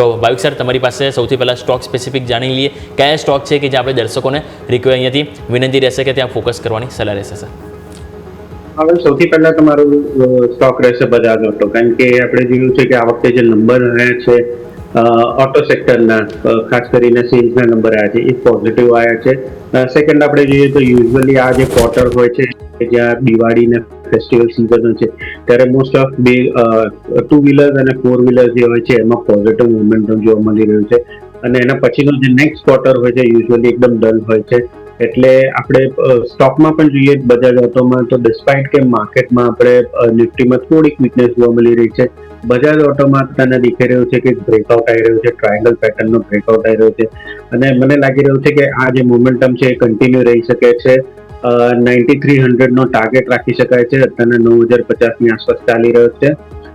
તો ભાવિક સર, તમારી પાસે સૌથી પહેલાં સ્ટોક સ્પેસિફિક જાણી લઈએ. કયા સ્ટોક છે કે જે આપણે દર્શકોને રિક્વે અહીંયાથી વિનંતી રહેશે કે ત્યાં ફોકસ કરવાની સલાહ રહેશે, સર? હવે સૌથી પહેલા તમારું સ્ટોક રહેશે બજાજ ઓટો કારણ કે આપણે જોયું છે કે આ વખતે જે નંબર રહ્યા છે ઓટો સેક્ટરના ખાસ કરીને સેલ્સના નંબર આવ્યા છે, એ પોઝિટિવ આવ્યા છે. સેકન્ડ આપણે જોઈએ તો યુઝ્યુઅલી આ જે ક્વાર્ટર હોય છે જ્યાં દિવાળી ને ફેસ્ટિવલ સિઝન છે. ત્યારે મોસ્ટ ઓફ બે ટુ વ્હીલર અને ફોર વ્હીલર જે હોય છે, એમાં પોઝિટિવ મોમેન્ટમ જોવા મળી રહ્યું છે. અને એના પછીનો જે નેક્સ્ટ ક્વાર્ટર હોય છે યુઝ્યુઅલી એકદમ ડલ હોય છે. એટલે આપણે સ્ટોકમાં પણ જોઈએ બજાજ ઓટોમાં તો ડિસ્પાઇટ કે માર્કેટમાં આપણે નિફ્ટીમાં થોડીક વીકનેસ જોવા મળી રહી છે. બજાજ ઓટોમાં તને દેખાઈ રહ્યું છે કે બ્રેકઆઉટ આવી રહ્યું છે ટ્રાયંગલ પેટર્નનો બ્રેકઆઉટ આવી રહ્યો છે. અને મને લાગી રહ્યું છે કે આ જે મોમેન્ટમ છે એ કન્ટિન્યુ રહી શકે છે. નાઇન્ટી થ્રી હંડ્રેડનો ટાર્ગેટ રાખી શકાય છે. અત્યારના નવ હજાર પચાસની આસપાસ ચાલી રહ્યો છે.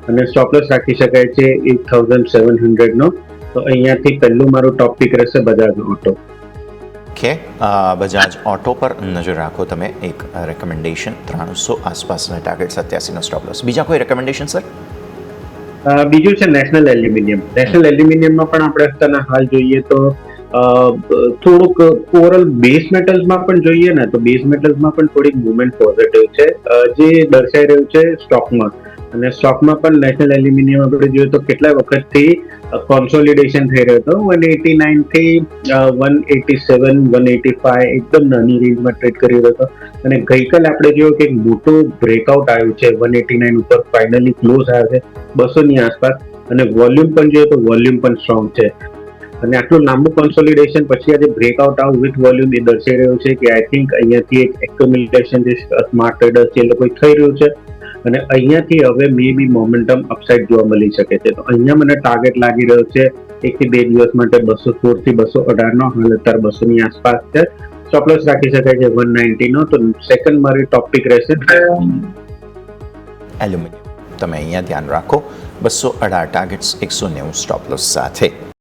અને સ્ટોપલેસ રાખી શકાય છે એટ થાઉઝન્ડ સેવન હંડ્રેડનો તો અહીંયાથી પહેલું મારું ટોપ પિક રહેશે Bajaj auto okay. Bajaj auto પર નજર રાખો તમે. એક રેકમેન્ડેશન ત્રણસો આસપાસના ટાર્ગેટ સત્યાસીનો સ્ટોપલોસ બીજા કોઈ રેકમેન્ડેશન સર બીજું છે નેશનલ એલ્યુમિનિયમ નેશનલ એલ્યુમિનિયમમાં પણ આપણે અત્યારના હાલ જોઈએ તો થોડુંક ઓવરઓલ બેઝ મેટલ્સમાં પણ જોઈએ ને, તો બેઝ મેટલ્સમાં પણ થોડીક મુવમેન્ટ પોઝિટિવ છે. જે દર્શાઈ રહ્યું છે સ્ટોકમાં અને સ્ટોકમાં પણ નેશનલ એલ્યુમિનિયમ આપણે જોઈએ તો કેટલા વખતથી કોન્સોલિડેશન થઈ રહ્યો હતો. One eighty નાઇનથી one eighty seven one eighty five એકદમ નાની રેન્જમાં ટ્રેડ કરી રહ્યો હતો. અને ગઈકાલે આપણે જોયું કે એક મોટું બ્રેકઆઉટ આવ્યું છે. વન એટી નાઇન ઉપર ફાઇનલી ક્લોઝ આવ્યો છે બસોની આસપાસ. અને વોલ્યુમ પણ જોઈએ તો વોલ્યુમ પણ સ્ટ્રોંગ છે. અને આટલું લાંબુ કોન્સોલિડેશન પછી આજે બ્રેકઆઉટ આઉટ વિથ વોલ્યુમ એ દર્શાઈ રહ્યું છે કે આઈ થિંક અહીંયાથી એક એક્યુમ્યુલેશન જે સ્માર્ટ ટ્રેડર્સ છે એ લોકો થઈ રહ્યું છે. અને અહીંયાથી હવે મે બી મોમેન્ટમ અપસાઇડ જોવા મળી શકે છે. તો અહીંયા મને ટાર્ગેટ લાગી રહ્યો છે એક થી બે દિવસ માટે બસો સોળથી બસો અઢાર નો, હાલ અત્યારે બસો ની આસપાસ છે. સ્ટોપલોસ રાખી શકાય છે વન નાઇન્ટી નો. તો સેકન્ડ મારી ટોપિક રહેશે. એલ્યુમિનિયમ તમે અહીંયા ધ્યાન રાખો. બસો અઢાર ટાર્ગેટ્સ એકસો નેવું સ્ટોપલોસ સાથે.